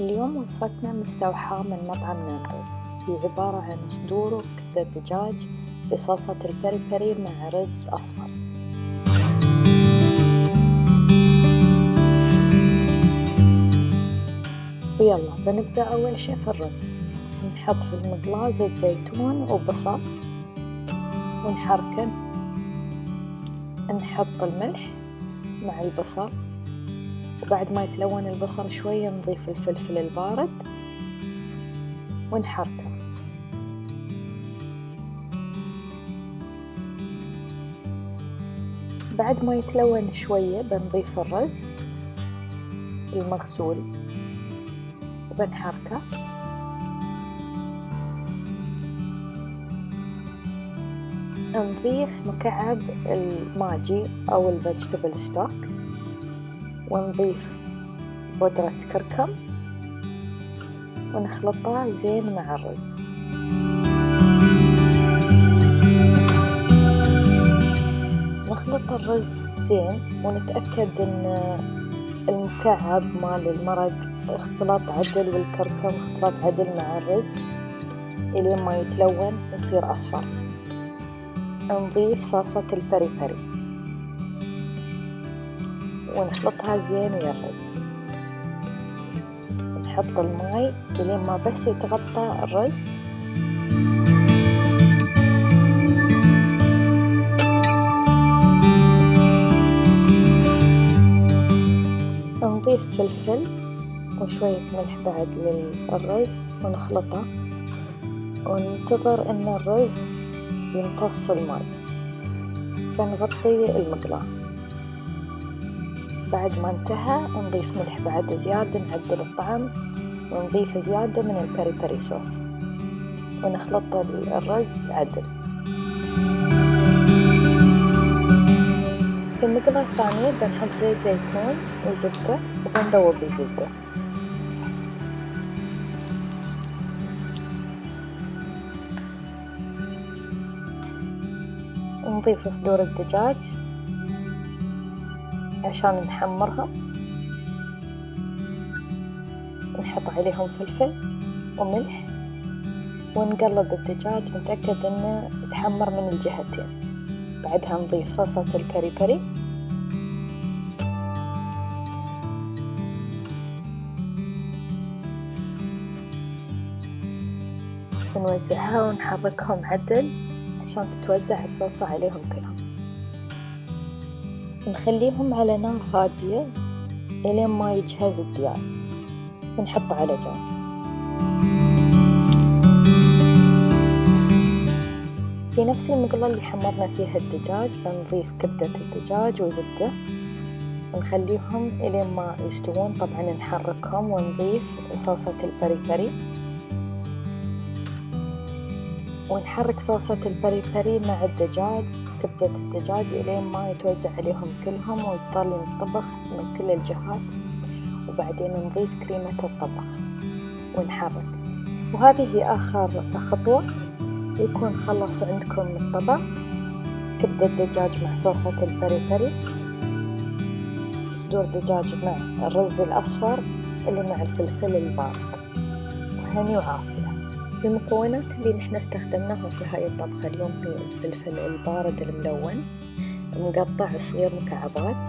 اليوم وصفتنا مستوحاة من مطعم ناندوز هي عبارة عن صدور وكبدة دجاج بصلصة البري بري مع رز أصفر. ويلا بنبدأ أول شي في الرز. نحط في المقلاة زيت زيتون وبصل ونحركه. نحط الملح مع البصل. وبعد ما يتلون البصل شوية نضيف الفلفل البارد ونحركه. بعد ما يتلون شوية بنضيف الرز المغسول وبنحركه. نضيف مكعب الماجي أو الفيجيتابل ستوك ونضيف بودرة كركم. ونخلطها زين مع الرز نخلط الرز زين ونتأكد إن المكعب مال المرق اختلط عدل والكركم اختلط عدل مع الرز. الين ما يتلون يصير أصفر. نضيف صلصة البري بري. ونخلطها زين ويا الرز. نحط الماي لين ما بس يتغطى الرز. نضيف فلفل وشوية ملح بعد للرز ونخلطه. وننتظر إن الرز يمتص الماء فنغطي المقلاة. بعد ما انتهى نضيف ملح بعد زيادة نعدل الطعم ونضيف زيادة من البري بري صوص. ونخلط الرز عدل في المقلاة الثانية بنحط زيت زيتون وزبدة وبندوب الزبدة نضيف صدور الدجاج. عشان نحمرها. نحط عليهم فلفل وملح ونقلب الدجاج. نتأكد إنه تحمر من الجهتين. بعدها نضيف صلصة الكري كري. ونوزعها ونحركهم عدل عشان تتوزع الصلصة عليهم كلهم. نخليهم على نار هادية إلين ما يجهز الدياي ونحطه على جنب. في نفس المقلاة اللي حمرنا فيها الدجاج بنضيف كبدة الدجاج وزبدة. ونخليهم إلين ما يستوون طبعا نحركهم ونضيف صلصة البري بري. ونحرك صلصة البري بري مع الدجاج كبدة الدجاج إلين ما يتوزع عليهم كلهم ويضل ينطبخ من كل الجهات. وبعدين نضيف كريمة الطبخ ونحرك. وهذه هي آخر خطوة. يكون خلص عندكم الطبق. كبدة دجاج مع صلصة البري بري صدور دجاج مع الرز الأصفر اللي مع الفلفل البارد. وهني وعافية. المكونات اللي نحن استخدمناها في هاي الطبخة اليوم هي الفلفل البارد الملون مقطع صغير مكعبات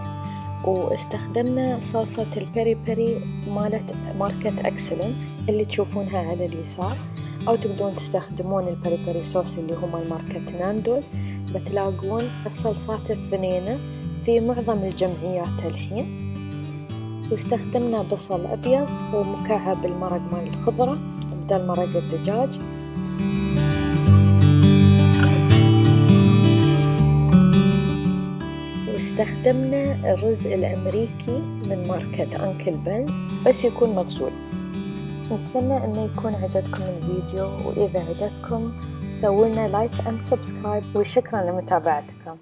واستخدمنا صلصة البيري بيري مالت ماركة إكسلنس اللي تشوفونها على اليسار أو تقدرون تستخدمون البيري بيري صوص اللي مال ماركة ناندوز بتلاقون الصلصات الثنينة في معظم الجمعيات الحين. واستخدمنا بصل أبيض ومكعب المرق مال الخضرة. بدل مرق الدجاج. واستخدمنا الرز الأمريكي من ماركة أنكل بنز بس يكون مغسول. نتمنى أنه يكون عجبكم الفيديو وإذا عجبكم سووا لنا لايك أند سبسكرايب وشكرا لمتابعتكم.